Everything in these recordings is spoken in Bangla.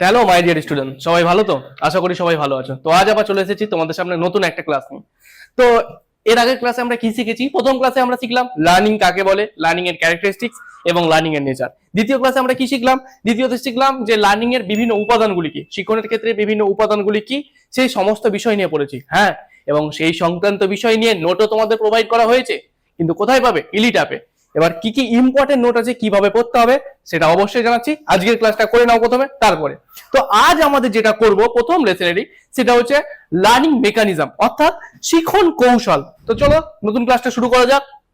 হ্যালো মাই ডিয়ার স্টুডেন্ট সবাই ভালো তো? আশা করি সবাই ভালো আছো। তো আজ আবার চলে এসেছি তোমাদের সামনে নতুন একটা ক্লাস নিয়ে। তো এর আগের ক্লাসে আমরা কি শিখেছি? প্রথম ক্লাসে আমরা শিখলাম লার্নিং কাকে বলে? লার্নিং এর ক্যারেক্টারিস্টিক্স এবং লার্নিং এর নেচার দ্বিতীয় ক্লাসে আমরা কি শিখলাম? দ্বিতীয়তে শিখলাম যে লার্নিং এর বিভিন্ন উপাদানগুলি কি? শিক্ষণের ক্ষেত্রে বিভিন্ন উপাদানগুলি কি? সেই সমস্ত বিষয় নিয়ে পড়েছি হ্যাঁ? এবং সেই সংক্রান্ত বিষয় নিয়ে নোটও তোমাদের প্রোভাইড করা হয়েছে। কিন্তু কোথায় পাবে? ইলিট অ্যাপে এবার কি কি ইম্পর্টেন্ট নোট আছে, কীভাবে পড়তে হবে, সেটা অবশ্যই জানাচ্ছি। আজকের ক্লাসটা করে নাও প্রথমে, তারপরে। তো আজ আমাদের যেটা করব, প্রথম লেসনেরই সেটা হচ্ছে লার্নিং মেকানিজম অর্থাৎ শিখন কৌশল। তো চলো, নতুন ক্লাসটা শুরু করা যাক।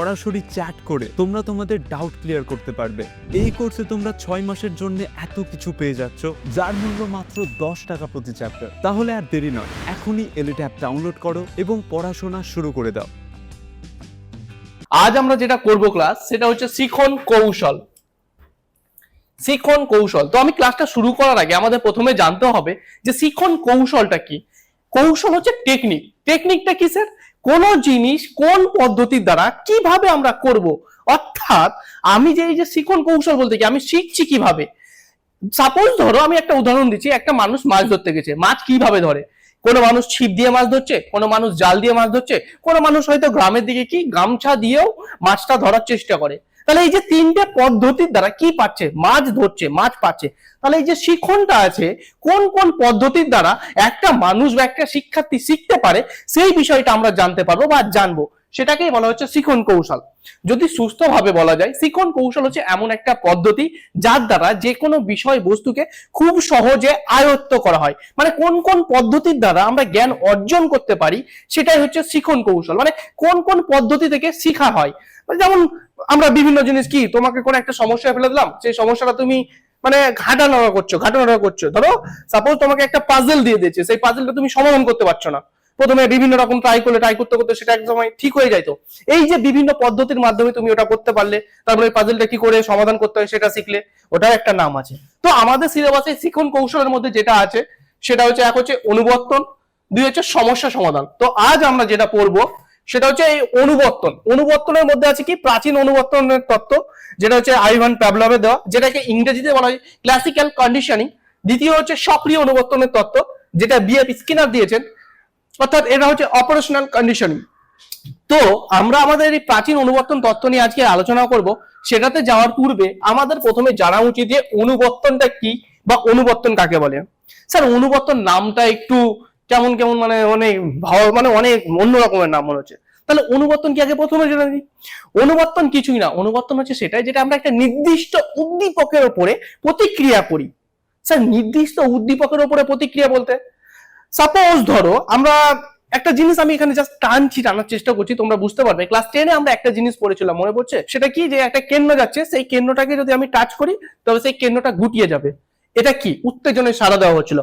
সরাসরি চ্যাট করে তোমরা তোমাদের ডাউট ক্লিয়ার করতে পারবে। এই কোর্সে তোমরা ছয় মাসের জন্য এত কিছু পেয়ে যাচ্ছ, যার মূল্য মাত্র দশ টাকা প্রতি চ্যাপ্টার তাহলে আর দেরি নয়, এখনই এলিট অ্যাপ ডাউনলোড করো এবং পড়াশোনা শুরু করে দাও। আজ আমরা যেটা করব ক্লাস সেটা হচ্ছে শিখন কৌশল। শিখন কৌশল। তো আমি ক্লাসটা শুরু করার আগে আমাদের প্রথমে জানতে হবে যে শিখন কৌশলটা কি? কৌশল হচ্ছে টেকনিক টেকনিকটা কি স্যার কোন জিনিস কোন পদ্ধতির দ্বারা কীভাবে আমরা করব? অর্থাৎ আমি যে এই যে শিখন কৌশল বলতে কি আমি শিখছি কীভাবে? সাপোজ ধরো আমি একটা উদাহরণ দিচ্ছি, একটা মানুষ মাছ ধরতে গেছে, মাছ কীভাবে ধরে? কোনো মানুষ ছিপ দিয়ে মাছ ধরছে, কোনো মানুষ জাল দিয়ে মাছ ধরছে, কোনো মানুষ হয়তো গ্রামের দিকে কি গামছা দিয়েও মাছটা ধরার চেষ্টা করে। তাহলে এই যে তিনটে পদ্ধতির দ্বারা কি পাচ্ছে? মাছ ধরছে, মাছ পাচ্ছে। তাহলে এই যে শিখনটা আছে, কোন কোন পদ্ধতির দ্বারা একটা মানুষ বা একটা শিক্ষার্থী শিখতে পারে, সেই বিষয়টা আমরা জানতে পারব বা জানব। সেটাকেই বলা হচ্ছে শিখন কৌশল। যদি সুস্থভাবে বলা যায় শিখন কৌশল হচ্ছে এমন একটা পদ্ধতি যার দ্বারা যে কোনো বিষয় বস্তুকে খুব সহজে আয়ত্ত করা হয়। মানে কোন কোন পদ্ধতির দ্বারা আমরা জ্ঞান অর্জন করতে পারি, সেটাই হচ্ছে শিখন কৌশল। মানে কোন কোন পদ্ধতি থেকে শেখা হয়। মানে যেমন আমরা বিভিন্ন জিনিস কি, তোমাকে কোনো একটা সমস্যা ফেলে দিলাম, সেই সমস্যাটা তুমি মানে ঘাটা ঘাটানোড়া করছ ঘাটানোড়া করছ। ধরো সাপোজ তোমাকে একটা পাজেল দিয়ে দিয়েছে, সেই পাজেলটা তুমি সমাধান করতে পারছ না। প্রথমে বিভিন্ন রকম ট্রাই করলে ট্রাই করতে করতে সেটা এক সময় ঠিক হয়ে যাইতো। এই যে বিভিন্ন পদ্ধতির মাধ্যমে তুমি ওটা করতে পারলে, তারপরে পাজলটা কি করে সমাধান করতে হয় সেটা শিখলে ওটার একটা নাম আছে। তো আমাদের সিলেবাসে শিখন কৌশলের মধ্যে যেটা আছে, সেটা হচ্ছে এক হচ্ছে অনুবর্তন, দুই হচ্ছে সমস্যা সমাধান। তো আজ আমরা যেটা পড়ব, সেটা হচ্ছে এই অনুবর্তন। অনুবর্তনের মধ্যে আছে কি? প্রাচীন অনুবর্তনের তত্ত্ব, যেটা হচ্ছে আইভান প্যাবলভে দেওয়া, যেটাকে ইংরেজিতে বলা হয় ক্লাসিক্যাল কন্ডিশনিং দ্বিতীয় হচ্ছে সক্রিয় অনুবর্তনের তত্ত্ব, যেটা বিএফ স্কিনার দিয়েছেন। অর্থাৎ এটা হচ্ছে অপারেশনাল কন্ডিশনিং তো আমরা আমাদের এই প্রাচীন অনুবর্তন তত্ত্ব নিয়ে আজকে আলোচনা করব। সেটাতে যাওয়ার পূর্বে আমাদের প্রথমে জানা উচিত যে অনুবর্তনটা কি বা অনুবর্তন কাকে বলে। স্যার, অনুবর্তন নামটা একটু কেমন কেমন মানে অনেক ভাব মানে অনেক অন্য রকমের নাম মনে হচ্ছে। তাহলে অনুবর্তন কি আগে প্রথমে জেনে নিই? অনুবর্তন কিছুই না, অনুবর্তন হচ্ছে সেটাই যেটা আমরা একটা নির্দিষ্ট উদ্দীপকের উপরে প্রতিক্রিয়া করি। স্যার, নির্দিষ্ট উদ্দীপকের উপরে প্রতিক্রিয়া বলতে? সাপোজ ধরো, আমরা একটা জিনিস আমি এখানে জাস্ট টানছি, টানার চেষ্টা করছি, তোমরা বুঝতে পারবে। ক্লাস টেনে আমরা একটা জিনিস পড়েছিলাম, মনে পড়ছে? সেটা কি? যে একটা কেন্দ্র যাচ্ছে, সেই কেন্দ্রটাকে যদি আমি টাচ করি, তবে সেই কেন্দ্রটা গুটিয়ে যাবে। এটা কি? উত্তেজনায় সাড়া দেওয়া হচ্ছিল।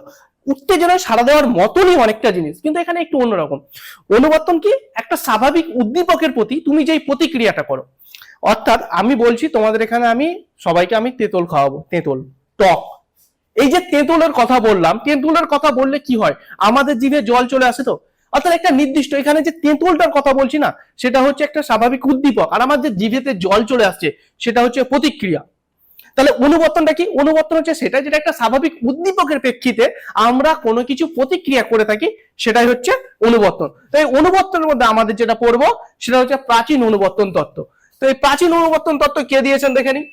উত্তেজনায় সাড়া দেওয়ার মতনই অনেকটা জিনিস, কিন্তু এখানে একটু অন্যরকম। অনুবর্তন কি? একটা স্বাভাবিক উদ্দীপকের প্রতি তুমি যেই প্রতিক্রিয়াটা করো। অর্থাৎ আমি বলছি, তোমাদের এখানে আমি, সবাইকে আমি তেঁতুল খাওয়াবো, তেঁতুল, টক। এই যে তেঁতুলের কথা বললাম, তেঁতুলের কথা বললে কি হয়? আমাদের জিভে জল চলে আসে তো? অর্থাৎ একটা নির্দিষ্ট, এখানে যে তেঁতুলটার কথা বলছি না, সেটা হচ্ছে একটা স্বাভাবিক উদ্দীপক। আর আমার যে জিভেতে জল চলে আসছে, সেটা হচ্ছে প্রতিক্রিয়া। তাহলে অনুবর্তনটা কি? অনুবর্তন হচ্ছে সেটা যেটা একটা স্বাভাবিক উদ্দীপকের প্রেক্ষিতে আমরা কোনো কিছু প্রতিক্রিয়া করে থাকি, সেটাই হচ্ছে অনুবর্তন। তো এই অনুবর্তনের মধ্যে আমাদের যেটা পড়ব, সেটা হচ্ছে প্রাচীন অনুবর্তন তত্ত্ব। তো এই প্রাচীন অনুবর্তন তত্ত্ব কে দিয়েছেন দেখে নিন।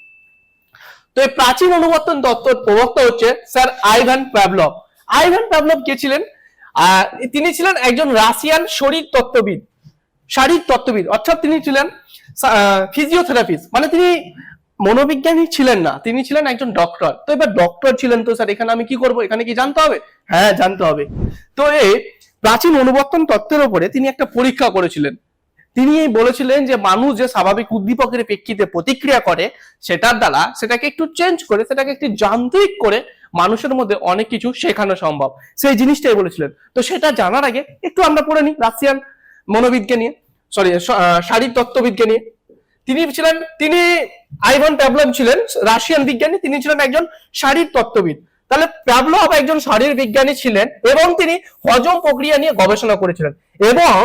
তো এই প্রাচীন অনুবর্তন তত্ত্বের প্রবক্তা হচ্ছে sir Ivan Pavlov. Ivan Pavlov কে ছিলেন? তিনি ছিলেন একজন রাশিয়ান শরীর তত্ত্ববিদ, শারীর তত্ত্ববিদ। অর্থাৎ তিনি ছিলেন ফিজিওথেরাপিস্ট মানে তিনি মনোবিজ্ঞানী ছিলেন না, তিনি ছিলেন একজন ডক্টর তো এবার ডক্টর ছিলেন তো স্যার, এখানে আমি কি করব? এখানে কি জানতে হবে? হ্যাঁ জানতে হবে। তো এই প্রাচীন অনুবর্তন তত্ত্বের উপরে তিনি একটা পরীক্ষা করেছিলেন। তিনি বলেছিলেন যে মানুষ যে স্বাভাবিক উদ্দীপকের প্রেক্ষিতে প্রতিক্রিয়া করে সেটার দ্বারা সেটাকে একটু চেঞ্জ করে, সেটাকে একটু যান্ত্রিক করে মানুষের মধ্যে অনেক কিছু শেখানো সম্ভব। সেই জিনিসটাই বলেছিলেন। তো সেটা জানার আগে একটু আমরা পড়ে নিই রাশিয়ান মনোবিদকে নিয়ে সরি শারীর তত্ত্ববিদকে নিয়ে। তিনি ছিলেন, তিনি আইভান প্যাবলভ ছিলেন, রাশিয়ান বিজ্ঞানী, তিনি ছিলেন একজন শারীর তত্ত্ববিদ। তাহলে প্যাবলভ একজন শারীর বিজ্ঞানী ছিলেন এবং তিনি হজম প্রক্রিয়া নিয়ে গবেষণা করেছিলেন। এবং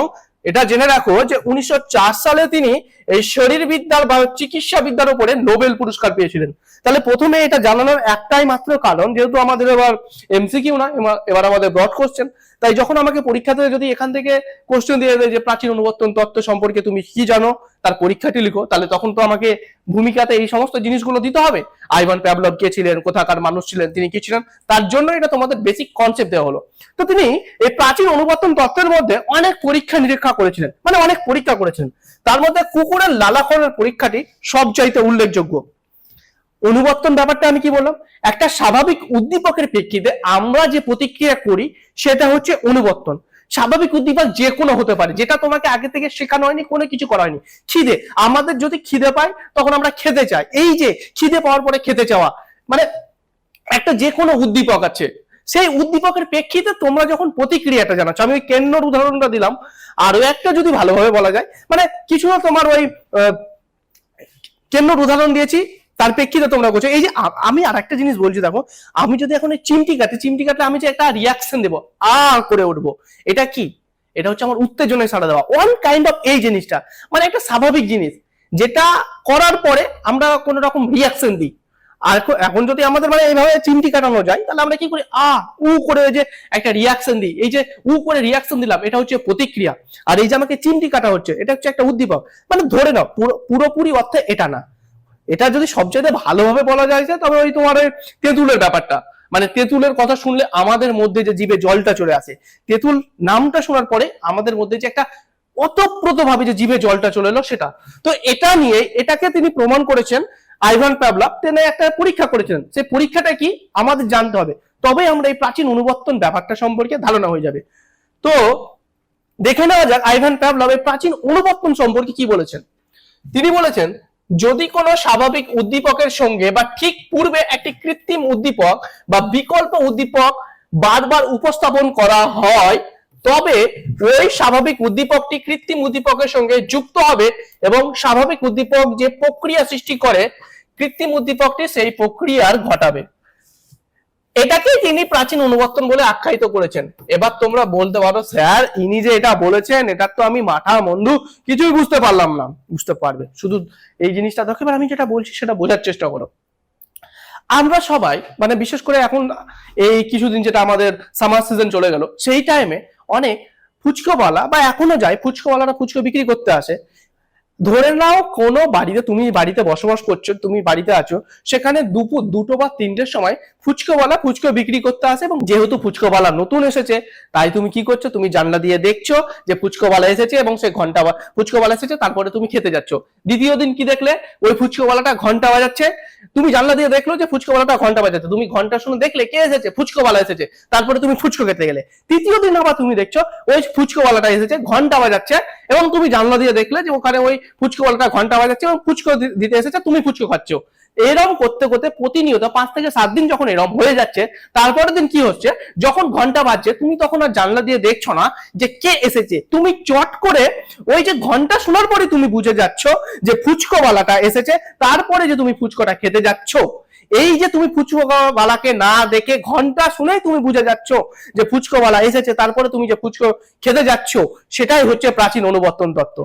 এটা জেনে রাখো যে উনিশশো চার সালে তিনি এই শরীরবিদ্যার বা চিকিৎসা বিদ্যার উপরে নোবেল পুরস্কার পেয়েছিলেন। তাহলে প্রথমে এটা জানানোর একটাই মাত্র কারণ, যেহেতু আমাদের এবার এমসিকিউ না এবার- আমাদের ব্রড কোশ্চেন তাই যখন আমাকে পরীক্ষাতে যদি এখান থেকে কোশ্চেন দিয়ে দেয় যে প্রাচীন অনুবর্তন তত্ত্ব সম্পর্কে তুমি কি জানো, তার পরীক্ষাটি লিখো, তাহলে তখন তো আমাকে ভূমিকাতে এই সমস্ত জিনিসগুলো দিতে হবে। আইভান প্যাবলভ কে ছিলেন, কোথাকার মানুষ ছিলেন, তিনি কি ছিলেন, তার জন্য এটা তোমাদের বেসিক কনসেপ্ট দেওয়া হলো। তো তিনি এই প্রাচীন অনুবর্তন তত্ত্বের মধ্যে অনেক পরীক্ষা নিরীক্ষা করেছিলেন মানে অনেক পরীক্ষা করেছিলেন। তার মধ্যে কুকুরের লালাকরণের পরীক্ষাটি সবচাইতে উল্লেখযোগ্য। অনুবর্তন ব্যাপারটা আমি কি বললাম? একটা স্বাভাবিক উদ্দীপকের প্রেক্ষিতে আমরা যে প্রতিক্রিয়া করি, সেটা হচ্ছে অনুবর্তন। স্বাভাবিক উদ্দীপক যে কোনো হতে পারে, যেটা তোমাকে আগে থেকে শেখানো হয়নি, কোনো কিছু করা হয়নি। খিদে, আমাদের যদি খিদে পায়, তখন আমরা খেতে চাই। এই যে খিদে পাওয়ার পরে খেতে চাওয়া মানে একটা যে কোনো উদ্দীপক আছে সেই উদ্দীপকের প্রেক্ষিতে তোমরা যখন প্রতিক্রিয়াটা জানাচ্ছ, আমি ওই কেন্নর উদাহরণটা দিলাম। আরও একটা যদি ভালোভাবে বলা যায় মানে কিছু তোমার ওই কেন্নর উদাহরণ দিয়েছি, তার প্রেক্ষিতে তোমরা বলছো, এই যে আমি আর একটা জিনিস বলছি, দেখো, আমি যদি এখন এই চিমটি কাটি, চিমটি কাটলে আমি যে একটা রিয়াকশন দেবো, আ করে উঠবো, এটা কি? এটা হচ্ছে আমার উত্তেজনায় সাড়া দেওয়া। ওয়ান কাইন্ড অফ এই জিনিসটা মানে একটা স্বাভাবিক জিনিস, যেটা করার পরে আমরা কোন রকম রিয়াকশন দিই। আর এখন- যদি আমাদের মানে এইভাবে চিমটি কাটানো যায়, তাহলে আমরা কি করি? আ উ করে যে একটা রিয়াকশন দিই। এই যে উ করে রিয়াকশন দিলাম, এটা হচ্ছে প্রতিক্রিয়া। আর এই যে আমাকে চিমটি কাটা হচ্ছে, এটা হচ্ছে একটা উদ্দীপক। মানে ধরে নাও পুরোপুরি অর্থে এটা না। এটা যদি সবচেয়ে ভালোভাবে বলা যায় তবে ওই তোমার ওই তেঁতুলের ব্যাপারটা। মানে তেঁতুলের কথা শুনলে আমাদের মধ্যে যে জিভে জলটা চলে আসে। তেঁতুল নামটা শোনার পরে আমাদের মধ্যে যে একটা অতপ্রত ভাবে যে জিভে জলটা চলে এলো সেটা। তো এটা নিয়ে এটাকে তিনি প্রমাণ করেছেন আইভান প্যাবলাভ তিনি একটা পরীক্ষা করেছিলেন। সেই পরীক্ষাটা কি? আমাদের জানতে হবে। তবেই আমরা এই প্রাচীন অনুবর্তন ব্যাপারটা সম্পর্কে ধারণা হয়ে যাবে। তো দেখে নেওয়া যাক আইভান প্যাবলাভ এই প্রাচীন অনুবর্তন সম্পর্কে কি বলেছেন। তিনি বলেছেন, যদি কোনো স্বাভাবিক উদ্দীপকের সঙ্গে বা ঠিক পূর্বে একটি কৃত্রিম উদ্দীপক বা বিকল্প উদ্দীপক বারবার উপস্থাপন করা হয় তবে ওই স্বাভাবিক উদ্দীপকটি কৃত্রিম উদ্দীপকের সঙ্গে যুক্ত হবে এবং স্বাভাবিক উদ্দীপক যে প্রক্রিয়া সৃষ্টি করে, কৃত্রিম উদ্দীপকটি সেই প্রক্রিয়ার ঘটাবে। এটাকে তিনি প্রাচীন অনুবর্তন বলে আখ্যায়িত করেছেন। এবার তোমরা বলতে পারো, স্যার, ইনি যে এটা বলেছেন, এটা তো আমি মাথা মন্ধু কিছুই বুঝতে পারলাম না। বুঝতে পারবে। শুধু এই জিনিসটা দেখো, এবার আমি যেটা বলছি সেটা বোঝার চেষ্টা করো। আমরা সবাই মানে বিশেষ করে এখন এই কিছুদিন যেটা আমাদের সামার সিজন চলে গেল, সেই টাইমে অনেক ফুচকোওয়ালা বা এখনও যায় ফুচকোওয়ালারা ফুচকো বিক্রি করতে আসে। ধরে নাও কোনো বাড়িতে, তুমি বাড়িতে বসবাস করছ, তুমি বাড়িতে আছো, সেখানে দুপুর, দুটো বা তিনটের সময় ফুচকোওয়ালা ফুচকো বিক্রি করতে আসে এবং যেহেতু ফুচকোওয়ালা নতুন এসেছে, তাই তুমি কি করছ? তুমি জানলা দিয়ে দেখছ যে ফুচকোওয়ালা এসেছে এবং সে ঘণ্টা ফুচকোওয়ালা এসেছে, তারপরে তুমি খেতে যাচ্ছ। দ্বিতীয় দিন কি দেখলে? ওই ফুচকোওয়ালাটা ঘণ্টা বাজাচ্ছে। তুমি জানলা দিয়ে দেখল যে ফুচকোওয়ালাটা ঘণ্টা বাজাচ্ছে। তুমি ঘণ্টা শুনে দেখলে কে এসেছে? ফুচকোওয়ালা এসেছে। তারপরে তুমি ফুচকো খেতে গেলে। তৃতীয় দিন আবার তুমি দেখছ, ওই ফুচকোওয়ালাটা এসেছে, ঘণ্টা বাজাচ্ছে এবং তুমি জানলা দিয়ে দেখলে যে ওখানে ওই ফুচকোওয়ালাটা ঘণ্টা বাজাচ্ছে এবং ফুচকো দিতে এসেছে, তুমি ফুচকো খাচ্ছ। এরম করতে করতে প্রতিনিয়ত পাঁচ থেকে সাত দিন যখন এরম হয়ে যাচ্ছে, তারপরের দিন কি হচ্ছে? যখন ঘণ্টা বাজছে, তুমি তখন আর জানলা দিয়ে দেখছ না যে কে এসেছে। তুমি চট করে ওই যে ঘণ্টা শোনার পরে তুমি বুঝে যাচ্ছ যে ফুচকোওয়ালাটা এসেছে, তারপরে যে তুমি ফুচকোটা খেতে যাচ্ছ। এই যে তুমি ফুচকোওয়ালাকে না দেখে ঘণ্টা শুনেই তুমি বুঝে যাচ্ছ যে ফুচকোওয়ালা এসেছে, তারপরে তুমি যে ফুচকো খেতে যাচ্ছ, সেটাই হচ্ছে প্রাচীন অনুবর্তন তত্ত্ব।